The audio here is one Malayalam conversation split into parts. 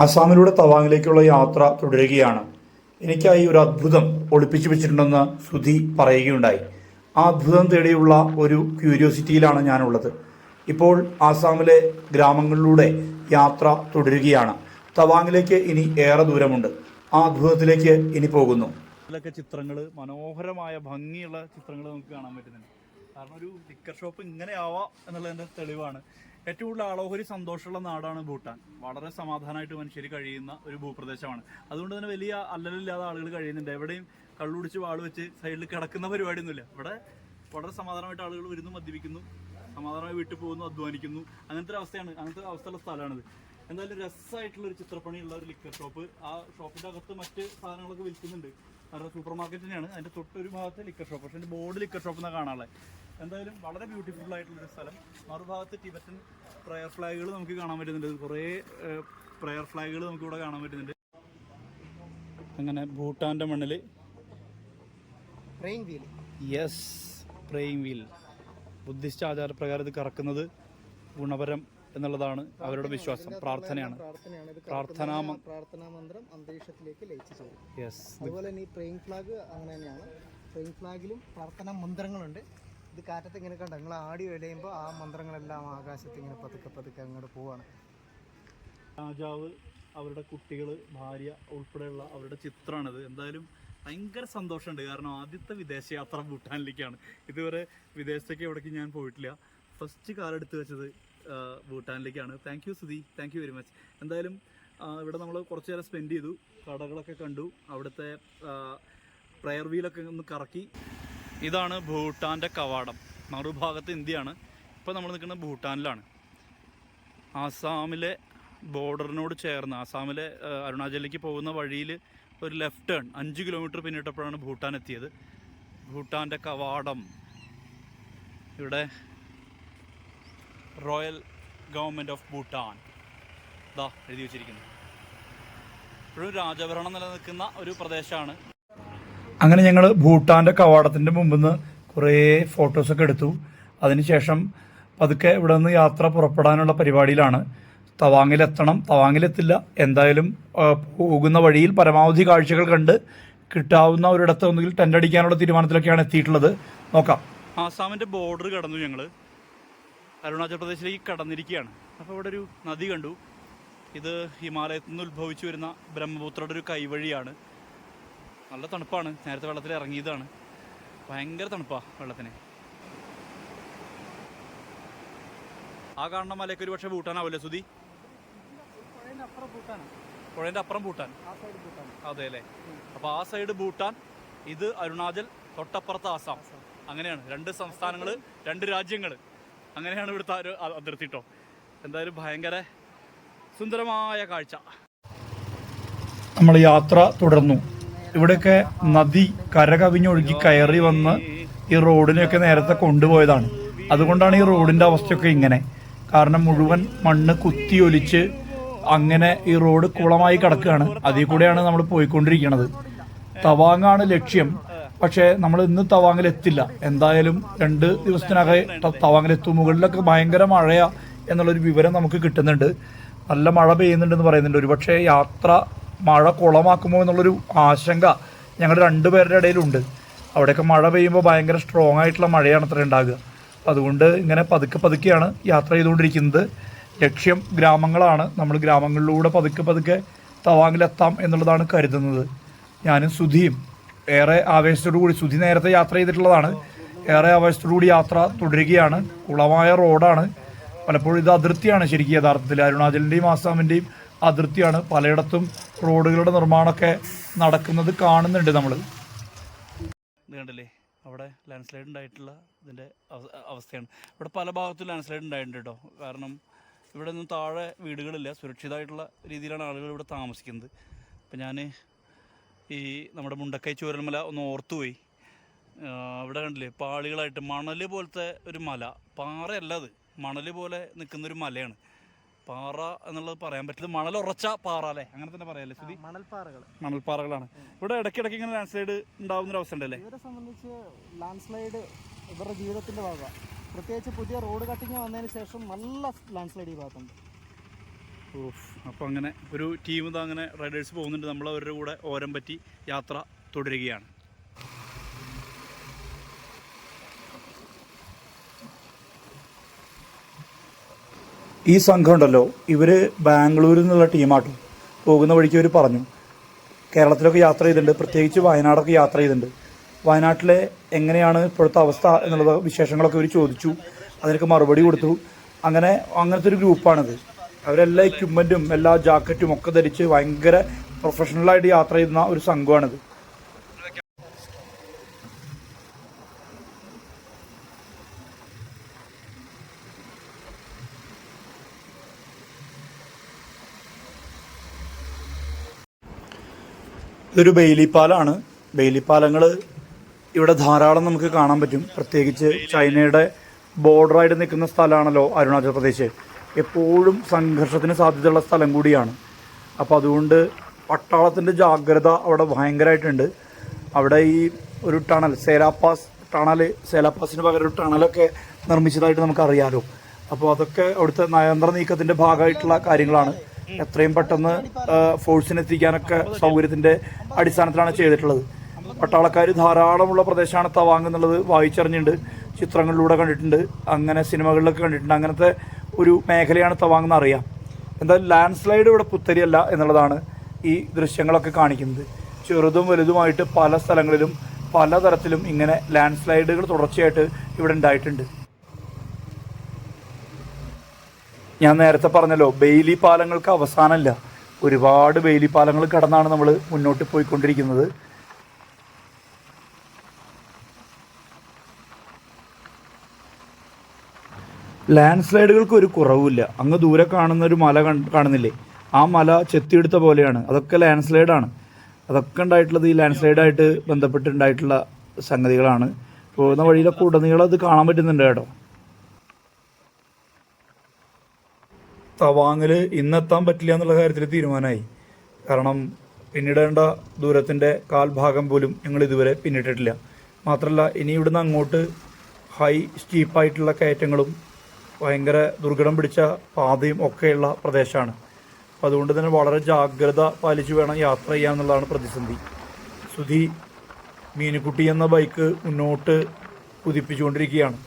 അസാമിലൂടെ തവാങ്ങിലേക്കുള്ള യാത്ര തുടരുകയാണ്. എനിക്കായി ഒരു അത്ഭുതം ഒളിപ്പിച്ചു വെച്ചിട്ടുണ്ടെന്ന് ശ്രുതി പറയുകയുണ്ടായി. ആ അത്ഭുതം തേടിയുള്ള ഒരു ക്യൂരിയോസിറ്റിയിലാണ് ഞാനുള്ളത്. ഇപ്പോൾ ആസാമിലെ ഗ്രാമങ്ങളിലൂടെ യാത്ര തുടരുകയാണ്. തവാങ്ങിലേക്ക് ഇനി ഏറെ ദൂരമുണ്ട്. ആ അത്ഭുതത്തിലേക്ക് ഇനി പോകുന്നു. ചിത്രങ്ങൾ മനോഹരമായ ഭംഗിയുള്ള ചിത്രങ്ങൾ നമുക്ക് കാണാൻ പറ്റുന്നുണ്ട്. കാരണം ഒരു ലിക്കർ ഷോപ്പ് ഇങ്ങനെ ആവാം എന്നുള്ളതിന്റെ തെളിവാണ്. ഏറ്റവും കൂടുതൽ ആളോഹരി സന്തോഷമുള്ള നാടാണ് ഭൂട്ടാൻ. വളരെ സമാധാനമായിട്ട് മനുഷ്യർ കഴിയുന്ന ഒരു ഭൂപ്രദേശമാണ്. അതുകൊണ്ട് തന്നെ വലിയ അല്ലലില്ലാതെ ആളുകൾ കഴിയുന്നുണ്ട്. എവിടെയും കള്ളുടിച്ച് വാൾ വെച്ച് സൈഡിൽ കിടക്കുന്ന പരിപാടിയൊന്നുമില്ല. ഇവിടെ വളരെ സമാധാനമായിട്ട് ആളുകൾ വരുന്നു മദ്യപിക്കുന്നു സമാധാനമായി വീട്ടിൽ പോകുന്നു അധ്വാനിക്കുന്നു. അങ്ങനത്തെ ഒരു അവസ്ഥയാണ് അങ്ങനത്തെ അവസ്ഥയുള്ള സ്ഥലമാണിത്. എന്തായാലും രസമായിട്ടുള്ള ഒരു ചിത്രപ്പണിയുള്ള ഒരു ലിക്കർ ഷോപ്പ് ആ ഷോപ്പിന്റെ അകത്ത് മറ്റ് സാധനങ്ങളൊക്കെ വിൽക്കുന്നുണ്ട്. കാരണം സൂപ്പർ മാർക്കറ്റ് തന്നെയാണ്. അതിന്റെ തൊട്ടൊരു ഭാഗത്ത് ലിക്കർ ഷോപ്പ് പക്ഷേ അതിന്റെ ബോർഡ് ലിക്കർ ഷോപ്പ് എന്നാണ് കാണാനുള്ളത്. എന്തായാലും വളരെ ബ്യൂട്ടിഫുൾ ആയിട്ടുള്ളൊരു സ്ഥലം. മറുഭാഗത്ത് ടിബറ്റൻ പ്രയർ ഫ്ലാഗുകൾ നമുക്ക് കാണാൻ പറ്റുന്നുണ്ട്. കുറേ പ്രയർ ഫ്ലാഗുകൾ നമുക്ക് ഇവിടെ കാണാൻ പറ്റുന്നുണ്ട്. അങ്ങനെ ഭൂട്ടാന്റെ മണ്ണിൽ wheel yes praying wheel Buddhist ആചാരപ്രകാരം ഇത് കറക്കുന്നത് ഗുണപരം എന്നുള്ളതാണ് അവരുടെ വിശ്വാസം പ്രാർത്ഥനയാണ് പ്രാർത്ഥനാ മന്ത്രം അന്തരീക്ഷത്തിലേക്ക് ലയിച്ചു ചേരും. യെസ് അതുപോലെ തന്നെ ഈ ട്രെയിൻ ഫ്ലാഗ് അങ്ങനെ തന്നെയാണ്. ഫ്ലാഗിലും പ്രാർത്ഥനാ മന്ത്രങ്ങളുണ്ട്. ഇത് കാറ്റത്ത് ഇങ്ങനെ കണ്ട? നിങ്ങൾ ആടി വിലയുമ്പോൾ ആ മന്ത്രങ്ങളെല്ലാം ആകാശത്ത് ഇങ്ങനെ പതുക്കെ പതുക്കെ അങ്ങോട്ട് പോവാണ്. രാജാവ് അവരുടെ കുട്ടികൾ ഭാര്യ ഉൾപ്പെടെയുള്ള അവരുടെ ചിത്രമാണിത് എന്തായാലും ഭയങ്കര സന്തോഷമുണ്ട്. കാരണം ആദ്യത്തെ വിദേശയാത്ര ഭൂട്ടാനിലേക്കാണ്. ഇതുവരെ വിദേശത്തേക്ക് എവിടേക്ക് ഞാൻ പോയിട്ടില്ല. ഫസ്റ്റ് കാർ എടുത്ത് വെച്ചത് ഭൂട്ടാനിലേക്കാണ്. Thank you Sudhi thank you very much എന്തായാലും ഇവിടെ നമ്മൾ കുറച്ച് നേരം സ്പെൻഡ് ചെയ്തു. കടകളൊക്കെ കണ്ടു. അവിടുത്തെ പ്രയർ വീലൊക്കെ ഒന്ന് കറക്കി. ഇതാണ് ഭൂട്ടാന്റെ കവാടം. മറുഭാഗത്ത് ഇന്ത്യയാണ്. ഇപ്പോൾ നമ്മൾ നിൽക്കുന്നത് ഭൂട്ടാനിലാണ്. ആസാമിലെ ബോർഡറിനോട് ചേർന്ന് ആസാമിലെ അരുണാചലിലേക്ക് പോകുന്ന വഴിയിൽ ഒരു ലെഫ്റ്റ് ടേൺ അഞ്ച് കിലോമീറ്റർ പിന്നിട്ടപ്പോഴാണ് ഭൂട്ടാൻ എത്തിയത്. ഭൂട്ടാന്റെ കവാടം. ഇവിടെ റോയൽ ഗവൺമെന്റ് ഓഫ് ഭൂട്ടാൻ ഇതാ എഴുതി വെച്ചിരിക്കുന്നു. ഇപ്പോഴും രാജഭരണം നിലനിൽക്കുന്ന ഒരു പ്രദേശമാണ് അങ്ങനെ ഞങ്ങൾ ഭൂട്ടാന്റെ കവാടത്തിന്റെ മുമ്പിൽ നിന്ന് കുറേ ഫോട്ടോസൊക്കെ എടുത്തു. അതിനുശേഷം പതുക്കെ ഇവിടെ നിന്ന് യാത്ര പുറപ്പെടാനുള്ള പരിപാടിയിലാണ്. തവാങ്ങിലെത്തണം. തവാങ്ങിലെത്തില്ല. എന്തായാലും പോകുന്ന വഴിയിൽ പരമാവധി കാഴ്ചകൾ കണ്ട് കിട്ടാവുന്ന ഒരിടത്ത് ഒന്നുകിൽ ടെന്റ് അടിക്കാനുള്ള തീരുമാനത്തിലൊക്കെയാണ് എത്തിയിട്ടുള്ളത്. നോക്കാം. ആസാമിന്റെ ബോർഡർ കടന്നു ഞങ്ങൾ അരുണാചൽ പ്രദേശിലേക്ക് കടന്നിരിക്കുകയാണ്. അപ്പോൾ ഇവിടെ ഒരു നദി കണ്ടു. ഇത് ഹിമാലയത്തിൽ നിന്ന് ഉത്ഭവിച്ചു വരുന്ന ബ്രഹ്മപുത്രയുടെ ഒരു കൈവഴിയാണ്. നല്ല തണുപ്പാണ്. നേരത്തെ വെള്ളത്തിൽ ഇറങ്ങിയതാണ്. ഭയങ്കര തണുപ്പാ വെള്ളത്തിന്. ആ കാണുന്ന മലയൊക്കെ ഒരു പക്ഷേ ഭൂട്ടാനാവില്ലേ സുധി? പുഴേന്റെ അപ്പുറം ഭൂട്ടാൻ. ആ സൈഡ് ഭൂട്ടാണ് അതെ അല്ലേ അപ്പോൾ ആ സൈഡ് ഭൂട്ടാൻ ഇത് അരുണാചൽ തൊട്ടപ്പുറത്ത് ആസാം. അങ്ങനെയാണ്. രണ്ട് സംസ്ഥാനങ്ങൾ രണ്ട് രാജ്യങ്ങൾ അങ്ങനെയാണ് ഇവിടുത്തെ ഒരു അതിർത്തി കേട്ടോ എന്തായാലും ഭയങ്കര സുന്ദരമായ കാഴ്ച. നമ്മൾ യാത്ര തുടർന്നു. ഇവിടെയൊക്കെ നദി കരകവിഞ്ഞൊഴുകി കയറി വന്ന് ഈ റോഡിനെയൊക്കെ നേരത്തെ കൊണ്ടുപോയതാണ്. അതുകൊണ്ടാണ് ഈ റോഡിന്റെ അവസ്ഥയൊക്കെ ഇങ്ങനെ. കാരണം മുഴുവൻ മണ്ണ് കുത്തിയൊലിച്ച് അങ്ങനെ ഈ റോഡ് കുളമായി കിടക്കുകയാണ്. അതിൽ കൂടെയാണ് നമ്മൾ പോയിക്കൊണ്ടിരിക്കുന്നത്. തവാങ്ങാണ് ലക്ഷ്യം. പക്ഷേ നമ്മൾ ഇന്ന് തവാങ്ങിൽ എത്തില്ല എന്തായാലും രണ്ട് ദിവസത്തിനകം തവാങ്ങിലെത്തും. മുകളിലൊക്കെ ഭയങ്കര മഴയാ എന്നുള്ളൊരു വിവരം നമുക്ക് കിട്ടുന്നുണ്ട്. നല്ല മഴ പെയ്യുന്നുണ്ടെന്ന് പറയുന്നുണ്ട്. ഒരുപക്ഷെ യാത്ര മഴ കുളമാക്കുമോ എന്നുള്ളൊരു ആശങ്ക ഞങ്ങളുടെ രണ്ടുപേരുടെ ഇടയിലുണ്ട്. അവിടെയൊക്കെ മഴ പെയ്യുമ്പോൾ ഭയങ്കര സ്ട്രോങ് ആയിട്ടുള്ള മഴയാണ് അത്ര ഉണ്ടാകുക അപ്പം അതുകൊണ്ട് ഇങ്ങനെ പതുക്കെ പതുക്കെയാണ് യാത്ര ചെയ്തുകൊണ്ടിരിക്കുന്നത്. ലക്ഷ്യം ഗ്രാമങ്ങളാണ്. നമ്മൾ ഗ്രാമങ്ങളിലൂടെ പതുക്കെ പതുക്കെ തവാങ്ങിലെത്താം എന്നുള്ളതാണ് കരുതുന്നത്. ഞാനും സുധിയും ഏറെ ആവേശത്തോടു കൂടി സുധി നേരത്തെ യാത്ര ചെയ്തിട്ടുള്ളതാണ്. ഏറെ ആവേശത്തോടു കൂടി യാത്ര തുടരുകയാണ്. കുളമായ റോഡാണ് പലപ്പോഴും ഇത് അതിർത്തിയാണ് ശരിക്കും യഥാർത്ഥത്തിൽ അരുണാചലിന്റെയും ആസാമിന്റെയും അതിർത്തിയാണ്. പലയിടത്തും റോഡുകളുടെ നിർമ്മാണമൊക്കെ നടക്കുന്നത് കാണുന്നുണ്ട് നമ്മൾ കണ്ടില്ലേ അവിടെ ലാൻഡ് സ്ലൈഡ് ഉണ്ടായിട്ടുള്ള ഇതിന്റെ അവസ്ഥയാണ്. ഇവിടെ പല ഭാഗത്തും ലാൻഡ് സ്ലൈഡ് ഉണ്ടായിട്ടുണ്ട് കേട്ടോ. കാരണം ഇവിടെ ഒന്നും താഴെ വീടുകളില്ല. സുരക്ഷിതമായിട്ടുള്ള രീതിയിലാണ് ആളുകൾ ഇവിടെ താമസിക്കുന്നത്. അപ്പം ഞാൻ ഈ നമ്മുടെ മുണ്ടക്കൈ ചൂരൽമല ഒന്ന് ഓർത്തുപോയി. അവിടെ കണ്ടില്ലേ? പാളികളായിട്ട് മണൽ പോലത്തെ ഒരു മല. പാറയല്ല അത്. മണൽ പോലെ നിൽക്കുന്നൊരു മലയാണ്. പാറ എന്നുള്ളത് പറയാൻ പറ്റില്ല. മണൽ ഉറച്ച പാറ അല്ലേ? അങ്ങനെ തന്നെ പറയാല്ലേ സ്ഥിതി? മണൽപ്പാറകൾ മണൽപ്പാറകളാണ്. ഇവിടെ ഇടയ്ക്കിടയ്ക്ക് ഇങ്ങനെ ലാൻഡ് സ്ലൈഡ് ഉണ്ടാവുന്ന ഒരു അവസ്ഥ ഉണ്ടല്ലേ ഇവരെ സംബന്ധിച്ച് ലാൻഡ് സ്ലൈഡ് ഇവരുടെ ജീവിതത്തിന്റെ ഭാഗമാണ് പ്രത്യേകിച്ച് പുതിയ റോഡ് കട്ടിങ് വന്നതിന് ശേഷം നല്ല ലാൻഡ് സ്ലൈഡ് ഈ ഭാഗത്തുണ്ട്. ഓഫ് അപ്പോൾ അങ്ങനെ ഒരു ടീം ഇതാ അങ്ങനെ റൈഡേഴ്സ് പോകുന്നുണ്ട്. നമ്മൾ അവരുടെ കൂടെ ഓരം പറ്റി യാത്ര തുടരുകയാണ്. ഈ സംഘം ഉണ്ടല്ലോ ഇവർ ബാംഗ്ലൂരിൽ നിന്നുള്ള ടീമാട്ടോ പോകുന്ന വഴിക്ക് ഇവർ പറഞ്ഞു. കേരളത്തിലൊക്കെ യാത്ര ചെയ്തിട്ടുണ്ട് പ്രത്യേകിച്ച് വയനാടൊക്കെ യാത്ര ചെയ്തിട്ടുണ്ട്. വയനാട്ടിലെ എങ്ങനെയാണ് ഇപ്പോഴത്തെ അവസ്ഥ എന്നുള്ള വിശേഷങ്ങളൊക്കെ ഇവർ ചോദിച്ചു. അതിനൊക്കെ മറുപടി കൊടുത്തു. അങ്ങനെ അങ്ങനത്തെ ഒരു ഗ്രൂപ്പാണിത്. അവരെല്ലാ എക്യുപ്മെന്റും എല്ലാ ജാക്കറ്റും ഒക്കെ ധരിച്ച് ഭയങ്കര പ്രൊഫഷണലായിട്ട് യാത്ര ചെയ്യുന്ന ഒരു സംഘമാണിത്. ഇതൊരു ബെയിലിപ്പാലാണ്. ബെയിലിപ്പാലങ്ങൾ ഇവിടെ ധാരാളം നമുക്ക് കാണാൻ പറ്റും. പ്രത്യേകിച്ച് ചൈനയുടെ ബോർഡറായിട്ട് നിൽക്കുന്ന സ്ഥലമാണല്ലോ അരുണാചൽ പ്രദേശ്. എപ്പോഴും സംഘർഷത്തിന് സാധ്യതയുള്ള സ്ഥലം കൂടിയാണ്. അപ്പോൾ അതുകൊണ്ട് പട്ടാളത്തിന്റെ ജാഗ്രത അവിടെ ഭയങ്കരമായിട്ടുണ്ട്. അവിടെ ഈ ഒരു ടണൽ സേലാപ്പാസ് ടണൽ സേലാപ്പാസിന് പകരം ഒരു ടണലൊക്കെ നിർമ്മിച്ചതായിട്ട് നമുക്കറിയാലോ. അപ്പോൾ അതൊക്കെ അവിടുത്തെ നയന്ത്ര നീക്കത്തിന്റെ ഭാഗമായിട്ടുള്ള കാര്യങ്ങളാണ്. എത്രയും പെട്ടെന്ന് ഫോഴ്സിനെത്തിക്കാനൊക്കെ സൗകര്യത്തിന്റെ അടിസ്ഥാനത്തിലാണ് ചെയ്തിട്ടുള്ളത്. പട്ടാളക്കാർ ധാരാളമുള്ള പ്രദേശമാണ് തവാങ് എന്നുള്ളത് വായിച്ചറിഞ്ഞിട്ടുണ്ട് ചിത്രങ്ങളിലൂടെ കണ്ടിട്ടുണ്ട് അങ്ങനെ സിനിമകളിലൊക്കെ കണ്ടിട്ടുണ്ട്. അങ്ങനത്തെ ഒരു മേഖലയാണ് തവാങ് എന്ന് അറിയാം എന്തായാലും ലാൻഡ് സ്ലൈഡ് ഇവിടെ പുത്തരിയല്ല എന്നുള്ളതാണ് ഈ ദൃശ്യങ്ങളൊക്കെ കാണിക്കുന്നത്. ചെറുതും വലുതുമായിട്ട് പല സ്ഥലങ്ങളിലും പലതരത്തിലും ഇങ്ങനെ ലാൻഡ് സ്ലൈഡുകൾ തുടർച്ചയായിട്ട് ഇവിടെ ഉണ്ടായിട്ടുണ്ട്. ഞാൻ നേരത്തെ പറഞ്ഞല്ലോ ബെയിലി പാലങ്ങൾക്ക് അവസാനമല്ല ഒരുപാട് ബെയിലി പാലങ്ങൾ കടന്നാണ് നമ്മൾ മുന്നോട്ട് പോയിക്കൊണ്ടിരിക്കുന്നത്. ലാൻഡ് സ്ലൈഡുകൾക്ക് ഒരു കുറവുമില്ല. അങ്ങ് ദൂരെ കാണുന്ന ഒരു മല കാണുന്നില്ലേ? ആ മല ചെത്തിയെടുത്ത പോലെയാണ്. അതൊക്കെ ലാൻഡ് സ്ലൈഡാണ് അതൊക്കെ ഉണ്ടായിട്ടുള്ളത് ഈ ലാൻഡ് സ്ലൈഡായിട്ട് ബന്ധപ്പെട്ടുണ്ടായിട്ടുള്ള സംഗതികളാണ്. പോകുന്ന വഴിയിലൊക്കെ ഉടനീളം അത് കാണാൻ പറ്റുന്നുണ്ട് കേട്ടോ. തവാങ്ങിൽ ഇന്നെത്താൻ പറ്റില്ല എന്നുള്ള കാര്യത്തിൽ തീരുമാനമായി. കാരണം പിന്നിടേണ്ട ദൂരത്തിന്റെ കാൽഭാഗം പോലും ഞങ്ങൾ ഇതുവരെ പിന്നിട്ടിട്ടില്ല. മാത്രമല്ല ഇനി ഇവിടുന്ന് അങ്ങോട്ട് ഹൈ സ്റ്റീപ്പായിട്ടുള്ള കയറ്റങ്ങളും ഭയങ്കര ദുർഘടം പിടിച്ച പാതയും ഒക്കെയുള്ള പ്രദേശമാണ്. അപ്പം അതുകൊണ്ട് തന്നെ വളരെ ജാഗ്രത പാലിച്ചു വേണം യാത്ര ചെയ്യുക എന്നുള്ളതാണ് പ്രതിസന്ധി. സുധി മീനുക്കുട്ടി എന്ന ബൈക്ക് മുന്നോട്ട് കുതിപ്പിച്ചുകൊണ്ടിരിക്കുകയാണ്.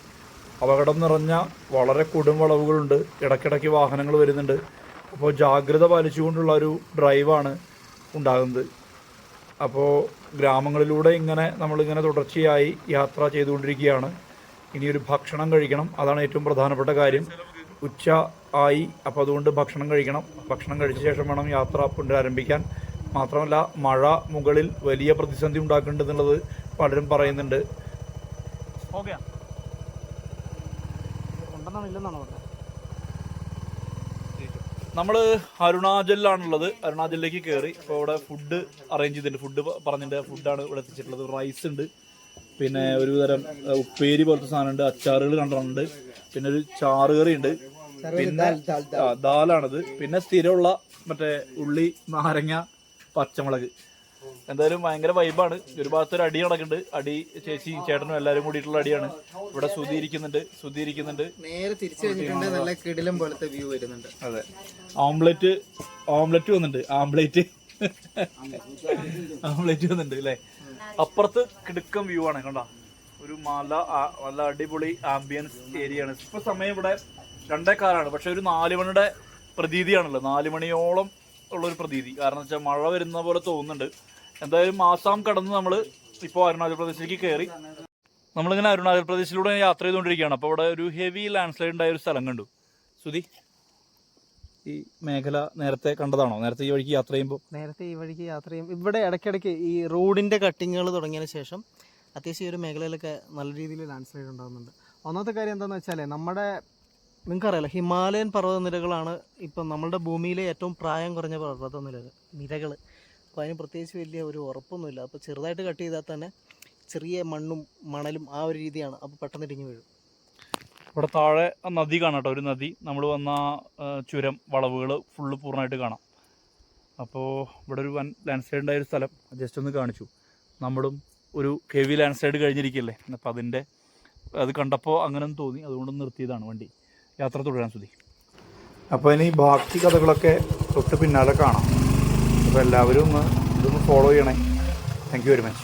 അപകടം നിറഞ്ഞ വളരെ കൊടും വളവുകളുണ്ട്. ഇടയ്ക്കിടയ്ക്ക് വാഹനങ്ങൾ വരുന്നുണ്ട്. അപ്പോൾ ജാഗ്രത പാലിച്ചുകൊണ്ടുള്ള ഒരു ഡ്രൈവാണ് ഉണ്ടാകുന്നത്. അപ്പോൾ ഗ്രാമങ്ങളിലൂടെ ഇങ്ങനെ നമ്മളിങ്ങനെ തുടർച്ചയായി യാത്ര ചെയ്തുകൊണ്ടിരിക്കുകയാണ്. ഇനിയൊരു ഭക്ഷണം കഴിക്കണം. അതാണ് ഏറ്റവും പ്രധാനപ്പെട്ട കാര്യം. ഉച്ച ആയി അപ്പോൾ അതുകൊണ്ട് ഭക്ഷണം കഴിക്കണം. ഭക്ഷണം കഴിച്ച ശേഷം വേണം യാത്ര പുനരാരംഭിക്കാൻ. മാത്രമല്ല മഴ മുകളിൽ വലിയ പ്രതിസന്ധി ഉണ്ടാക്കുന്നുണ്ടെന്നുള്ളത് പലരും പറയുന്നുണ്ട്. ഓക്കെ ഉണ്ടെന്നാണ് ഇല്ലെന്നാണ് പറഞ്ഞത്? നമ്മൾ അരുണാചലിലാണുള്ളത്. അരുണാചലിലേക്ക് കയറി ഇപ്പോൾ ഇവിടെ ഫുഡ് അറേഞ്ച് ചെയ്തിട്ടുണ്ട്. ഫുഡ് പറഞ്ഞിട്ടുണ്ട്. ഫുഡാണ് ഇവിടെ എത്തിച്ചിട്ടുള്ളത്. റൈസ് ഉണ്ട്. പിന്നെ ഒരുതരം ഉപ്പേരി പോലത്തെ സാധനമുണ്ട്. അച്ചാറുകൾ കണ്ടിട്ടുണ്ട്. പിന്നെ ഒരു ചാറുകറി ഉണ്ട്. പിന്നെ ദാലാണത്. പിന്നെ സ്ഥിരമുള്ള മറ്റേ ഉള്ളി നാരങ്ങ പച്ചമുളക്. എന്തായാലും ഭയങ്കര വൈബാണ് ഒരു ഭാഗത്ത് ഒരു അടി നടക്കുന്നുണ്ട്. അടി ചേച്ചി ചേട്ടനും എല്ലാരും കൂടിയിട്ടുള്ള അടിയാണ്. ഇവിടെ സുധി ഇരിക്കുന്നുണ്ട്. ഇരിക്കുന്നുണ്ട്. നേരെ തിരിച്ചു കഴിഞ്ഞിട്ടുണ്ട്. നല്ല കിടിലം പോലത്തെ വ്യൂ വരുന്നുണ്ട്. അതെ. ഓംലെറ്റ് ഓംലെറ്റ് വന്നിട്ടുണ്ട്. ആംപ്ലേറ്റ് ആംപ്ലേറ്റ് വന്നിട്ടുണ്ട് അല്ലേ? അപ്പുറത്ത് കിടുക്കം വ്യൂ ആണ്. കണ്ട? ഒരു മല നല്ല അടിപൊളി ആംബിയൻസ് ഏരിയ ആണ്. ഇപ്പൊ സമയം ഇവിടെ രണ്ടേ കാലാണ്. പക്ഷെ ഒരു നാല് മണിയുടെ പ്രതീതിയാണല്ലോ. നാല് മണിയോളം ഉള്ള ഒരു പ്രതീതി. കാരണം വെച്ചാൽ മഴ വരുന്ന പോലെ തോന്നുന്നുണ്ട്. എന്തായാലും ആസാം കടന്ന് നമ്മൾ ഇപ്പോൾ അരുണാചൽ പ്രദേശിലേക്ക് കയറി നമ്മളിങ്ങനെ അരുണാചൽ പ്രദേശിലൂടെ യാത്ര ചെയ്തുകൊണ്ടിരിക്കുകയാണ്. അപ്പോൾ അവിടെ ഒരു ഹെവി ലാൻഡ് സ്ലൈഡ് ഉണ്ടായ ഒരു സ്ഥലം കണ്ടു. സുധി ഈ മേഖല നേരത്തെ കണ്ടതാണോ? നേരത്തെ ഈ വഴിക്ക് യാത്ര ചെയ്യുമ്പോൾ നേരത്തെ ഈ വഴിക്ക് യാത്ര ചെയ്യുമ്പോൾ ഇവിടെ ഇടയ്ക്കിടയ്ക്ക് ഈ റോഡിന്റെ കട്ടിങ്ങുകൾ തുടങ്ങിയതിന് ശേഷം അത്യാവശ്യം ഈ ഒരു മേഖലയിലൊക്കെ നല്ല രീതിയിൽ ലാൻഡ് സ്ലൈഡ് ഉണ്ടാകുന്നുണ്ട്. ഒന്നാമത്തെ കാര്യം എന്താണെന്ന് വെച്ചാൽ നമ്മുടെ നിങ്ങൾക്കറിയാലോ ഹിമാലയൻ പർവതനിരകളാണ് ഇപ്പം നമ്മുടെ ഭൂമിയിലെ ഏറ്റവും പ്രായം കുറഞ്ഞ പർവതനിരകൾ നിരകൾ അപ്പോൾ അതിന് പ്രത്യേകിച്ച് വലിയ ഒരു ഉറപ്പൊന്നുമില്ല. അപ്പോൾ ചെറുതായിട്ട് കട്ട് ചെയ്താൽ തന്നെ ചെറിയ മണ്ണും മണലും ആ ഒരു രീതിയാണ്. അപ്പോൾ പെട്ടെന്ന് ഇടിഞ്ഞു വീഴും. ഇവിടെ താഴെ ആ നദി കാണാം കേട്ടോ. ഒരു നദി. നമ്മൾ വന്ന ചുരം വളവുകൾ ഫുള്ള് പൂർണമായിട്ട് കാണാം. അപ്പോൾ ഇവിടെ ഒരു വൻ ലാൻഡ് സ്ലൈഡ് ഉണ്ടായ ഒരു സ്ഥലം. ജസ്റ്റ് ഒന്ന് കാണിച്ചു. നമ്മളും ഒരു ഹെവി ലാൻഡ് സ്ലൈഡ് കഴിഞ്ഞിരിക്കില്ലേ അപ്പോൾ അതിന്റെ അത് കണ്ടപ്പോൾ അങ്ങനെ ഒന്ന് തോന്നി. അതുകൊണ്ട് നിർത്തിയതാണ് വണ്ടി. യാത്ര തുടരാൻ സുധി. അപ്പോൾ ഇനി ബാക്കി കഥകളൊക്കെ തൊട്ട് പിന്നാലെ കാണാം. അപ്പോൾ എല്ലാവരും ഒന്ന് ഇതൊന്ന് ഫോളോ ചെയ്യണേ. Thank you very much